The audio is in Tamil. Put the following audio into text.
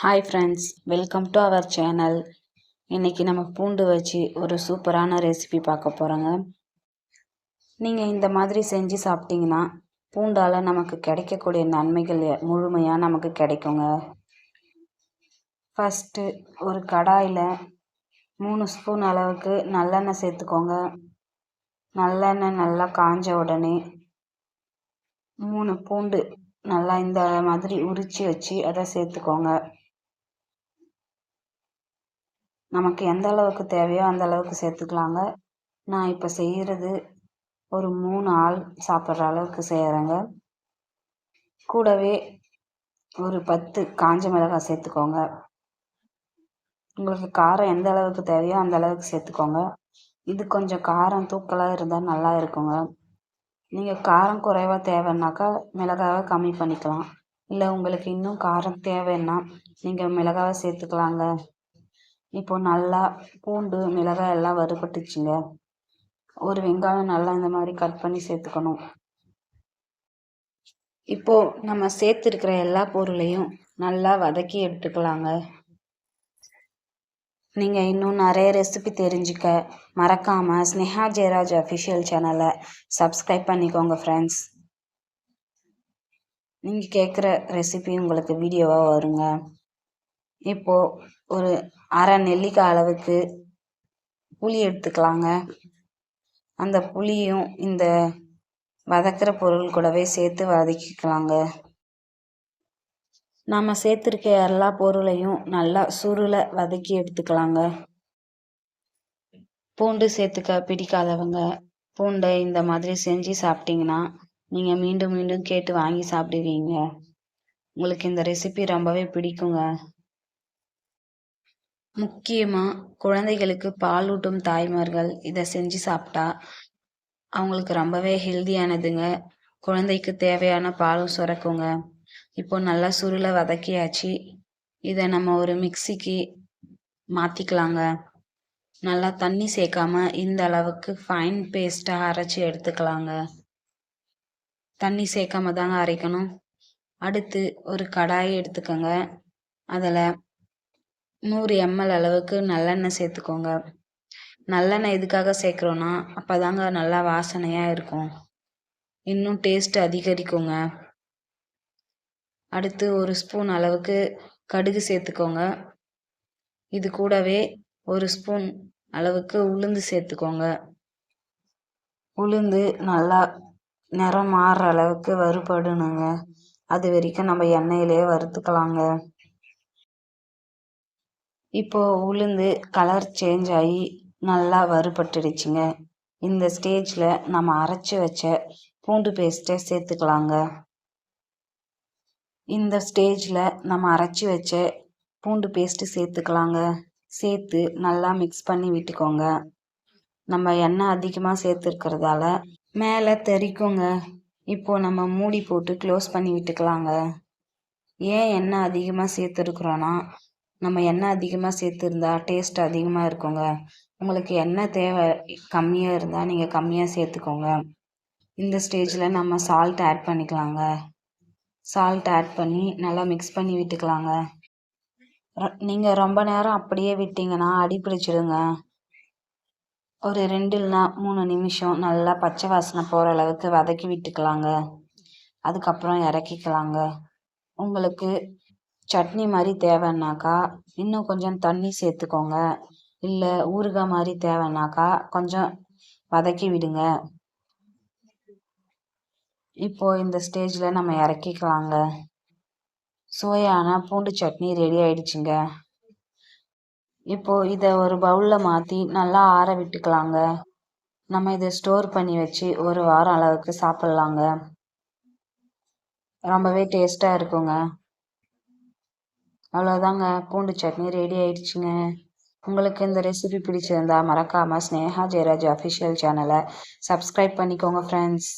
Hi friends welcome to our channel இன்றைக்கி நம்ம பூண்டு வச்சு ஒரு சூப்பரான ரெசிபி பார்க்க போகிறோங்க நீங்கள் இந்த மாதிரி செஞ்சு சாப்பிட்டீங்கன்னா பூண்டால் நமக்கு கிடைக்கக்கூடிய நன்மைகள் முழுமையாக நமக்கு கிடைக்குங்க. ஃபஸ்ட்டு ஒரு கடாயில் மூணு ஸ்பூன் அளவுக்கு நல்லெண்ணெய் சேர்த்துக்கோங்க. நல்லெண்ணெய் நல்லா காஞ்ச உடனே மூணு பூண்டு நல்லா இந்த மாதிரி உரித்து வச்சு அதை சேர்த்துக்கோங்க. நமக்கு எந்த அளவுக்கு தேவையோ அந்த அளவுக்கு சேர்த்துக்கலாங்க. நான் இப்போ செய்கிறது ஒரு மூணு ஆள் சாப்பிட்ற அளவுக்கு செய்கிறேங்க கூடவே ஒரு பத்து காஞ்ச மிளகாய் சேர்த்துக்கோங்க. உங்களுக்கு காரம் எந்த அளவுக்கு தேவையோ அந்த அளவுக்கு சேர்த்துக்கோங்க. இது கொஞ்சம் காரம் தூக்கலாக இருந்தால் நல்லா இருக்குங்க. நீங்கள் காரம் குறைவாக தேவைன்னாக்கா மிளகாவை கம்மி பண்ணிக்கலாம். இல்லை உங்களுக்கு இன்னும் காரம் தேவைன்னா நீங்கள் மிளகாவை சேர்த்துக்கலாங்க. இப்போ நல்லா பூண்டு மிளகாய் எல்லாம் வறுபட்டுச்சுங்க. ஒரு வெங்காயம் நல்லா இந்த மாதிரி கட் பண்ணி சேர்த்துக்கணும். இப்போ நம்ம சேர்த்துருக்கிற எல்லா பொருளையும் நல்லா வதக்கி எடுத்துக்கலாங்க. நீங்கள் இன்னும் நிறைய ரெசிபி தெரிஞ்சுக்க மறக்காமல் ஸ்னேஹா ஜெயராஜ் அஃபிஷியல் சேனலை சப்ஸ்கிரைப் பண்ணிக்கோங்க ஃப்ரெண்ட்ஸ் நீங்கள் கேட்குற ரெசிபி உங்களுக்கு வீடியோவாக வருங்க. இப்போது ஒரு அரை நெல்லிக்காய் அளவுக்கு புளி எடுத்துக்கலாங்க. அந்த புளியும் இந்த வதக்கிற பொருள் கூடவே சேர்த்து வதக்கிக்கலாங்க. நம்ம சேர்த்துருக்க எல்லா பொருளையும் நல்லா சுருளை வதக்கி எடுத்துக்கலாங்க. பூண்டு சேர்த்துக்க பிடிக்காதவங்க பூண்டை இந்த மாதிரி செஞ்சு சாப்பிட்டீங்கன்னா நீங்கள் மீண்டும் மீண்டும் கேட்டு வாங்கி சாப்பிடுவீங்க. உங்களுக்கு இந்த ரெசிபி ரொம்பவே பிடிக்குங்க. முக்கியமாக குழந்தைகளுக்கு பாலூட்டும் தாய்மார்கள் இதை செஞ்சு சாப்பிட்டா அவங்களுக்கு ரொம்பவே ஹெல்தியானதுங்க. குழந்தைக்கு தேவையான பாலும் சுரக்குங்க. இப்போ நல்லா சுருளை வதக்கியாச்சு. இதை நம்ம ஒரு மிக்சிக்கு மாற்றிக்கலாங்க நல்லா தண்ணி சேர்க்காம இந்த அளவுக்கு ஃபைன் பேஸ்ட்டாக அரைச்சி எடுத்துக்கலாங்க. தண்ணி சேர்க்காம தாங்க அரைக்கணும். அடுத்து ஒரு கடாயை எடுத்துக்கோங்க. அதில் நூறு எம்எல் அளவுக்கு நல்லெண்ணெய் சேர்த்துக்கோங்க. நல்லெண்ணெய் எதுக்காக சேர்க்குறோன்னா அப்போ தாங்க நல்லா வாசனையாக இருக்கும். இன்னும் டேஸ்ட் அதிகரிக்குங்க. அடுத்து ஒரு ஸ்பூன் அளவுக்கு கடுகு சேர்த்துக்கோங்க. இது கூடவே ஒரு ஸ்பூன் அளவுக்கு உளுந்து சேர்த்துக்கோங்க. உளுந்து நல்லா நிறம் மாறுற அளவுக்கு வறுபடணுங்க. அது வரைக்கும் நம்ம எண்ணெயிலே வறுத்துக்கலாங்க. இப்போது உளுந்து கலர் சேஞ்ச் ஆகி நல்லா வறுபட்டுடுச்சுங்க. இந்த ஸ்டேஜில் நம்ம அரைச்சி வச்ச பூண்டு பேஸ்ட்டை சேர்த்துக்கலாங்க. இந்த ஸ்டேஜில் நம்ம அரைச்சி வச்ச பூண்டு பேஸ்ட்டு சேர்த்துக்கலாங்க. சேர்த்து நல்லா மிக்ஸ் பண்ணி விட்டுக்கோங்க. நம்ம எண்ணெய் அதிகமாக சேர்த்துருக்கிறதால மேலே தெறிக்குங்க இப்போது நம்ம மூடி போட்டு க்ளோஸ் பண்ணி விட்டுக்கலாங்க. ஏன் எண்ணெய் அதிகமாக சேர்த்துருக்குறோன்னா நம்ம எண்ணெய் அதிகமாக சேர்த்துருந்தா டேஸ்ட் அதிகமாக இருக்குங்க. உங்களுக்கு எண்ணெய் தேவை கம்மியாக இருந்தால் நீங்கள் கம்மியாக சேர்த்துக்கோங்க. இந்த ஸ்டேஜில் நம்ம சால்ட் ஆட் பண்ணிக்கலாங்க. சால்ட் ஆட் பண்ணி நல்லா மிக்ஸ் பண்ணி விட்டுக்கலாங்க. நீங்கள் ரொம்ப நேரம் அப்படியே விட்டிங்கன்னா அடி பிடிச்சிடுங்க. ஒரு ரெண்டு இல்லைனா மூணு நிமிஷம் நல்லா பச்சை வாசனை போகிற அளவுக்கு வதக்கி விட்டுக்கலாங்க. அதுக்கப்புறம் இறக்கிக்கலாங்க. உங்களுக்கு சட்னி மாதிரி தேவைன்னாக்கா இன்னும் கொஞ்சம் தண்ணி சேர்த்துக்கோங்க இல்லை ஊறுகாய் மாதிரி தேவைன்னாக்கா கொஞ்சம் வதக்கி விடுங்க. இப்போ இந்த ஸ்டேஜில் நம்ம இறக்கிக்கலாங்க. சுவையான பூண்டு சட்னி ரெடி ஆயிடுச்சுங்க. இப்போ இதை ஒரு பவுலில் மாற்றி நல்லா ஆற விட்டுக்கலாங்க. நம்ம இதை ஸ்டோர் பண்ணி வச்சு ஒரு வாரம் அளவுக்கு சாப்பிட்லாங்க. ரொம்பவே டேஸ்ட்டாக இருக்குங்க. அவ்வளோதாங்க பூண்டு சட்னி ரெடி ஆயிடுச்சுங்க. உங்களுக்கு இந்த ரெசிபி பிடிச்சிருந்தா மறக்காமல் ஸ்னேகா ஜெயராஜ் அஃபிஷியல் சேனலை சப்ஸ்கிரைப் பண்ணிக்கோங்க ஃப்ரெண்ட்ஸ்